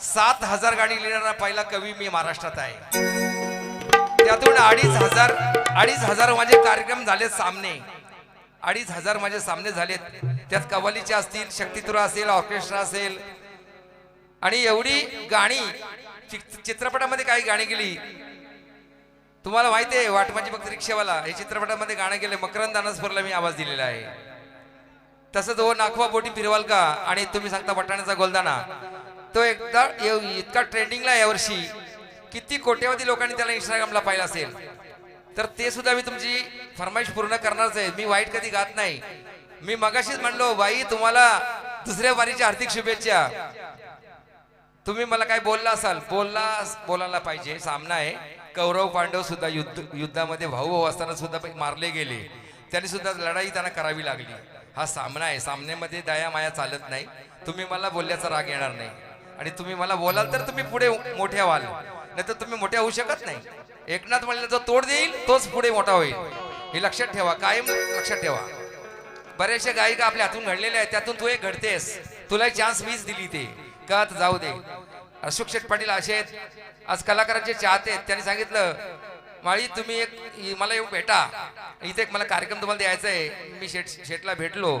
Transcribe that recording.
सात हजार गाणी लिहिणारा पहिला कवी मी महाराष्ट्रात आहे. त्यातून अडीच हजार अडीच हजार माझे कार्यक्रम झाले सामने. अडीच हजार माझे सामने झालेत. त्यात कवालीचे असतील शक्तितुरा असेल ऑर्केस्ट्रा असेल. आणि एवढी गाणी चित्रपटामध्ये काही गाणी गेली. तुम्हाला माहिती आहे वाट माझी फक्त रिक्षावाला हे चित्रपटामध्ये गाणं गेले मकरंद अनसपूरला मी आवाज दिलेला आहे. तसंच हो नाखवा बोटी फिरवाल का? आणि तुम्ही सांगता बटाण्याचा गोलदाना. तो एकदा इतका ट्रेंडिंगला आहे यावर्षी किती कोट्यावधी लोकांनी त्याला इंस्टाग्रामला पाहिलं असेल. तर ते सुद्धा मी तुमची फरमाईश पूर्ण करणारच आहे. मी वाईट कधी गात नाही. मी मगाशीच म्हणलो बाई तुम्हाला दुसऱ्या वारीच्या हार्दिक शुभेच्छा. तुम्ही मला काय बोलला असाल? बोलला बोलायला पाहिजे. सामना आहे. कौरव पांडव सुद्धा युद्ध युद्धामध्ये भाऊ भाऊ असताना सुद्धा मारले गेले. त्यांनी सुद्धा लढाई त्यांना करावी लागली. हा सामना आहे. सामन्यामध्ये दया माया चालत नाही. तुम्ही मला बोलल्याचा राग येणार नाही. आणि तुम्ही मला बोलाल तर तुम्ही पुढे मोठे व्हाल. नाही तर तुम्ही मोठे होऊ शकत नाही. एकनाथ म्हणलं जो तोड देईल तोच पुढे मोठा होईल. हे लक्षात ठेवा कायम लक्षात ठेवा. बऱ्याचशा गायिका आपल्या हातून घडलेल्या आहेत त्यातून तू एक घडतेस. तुला चान्स मीच दिली ते. का जाऊ दे. अशोक शेठ पाटील असे आहेत. आज कलाकारांचे चाहते आहेत. त्यांनी सांगितलं माळी तुम्ही एक मला येऊ भेटा. इथे एक मला कार्यक्रम तुम्हाला द्यायचा आहे. मी शेठ शेठला भेटलो.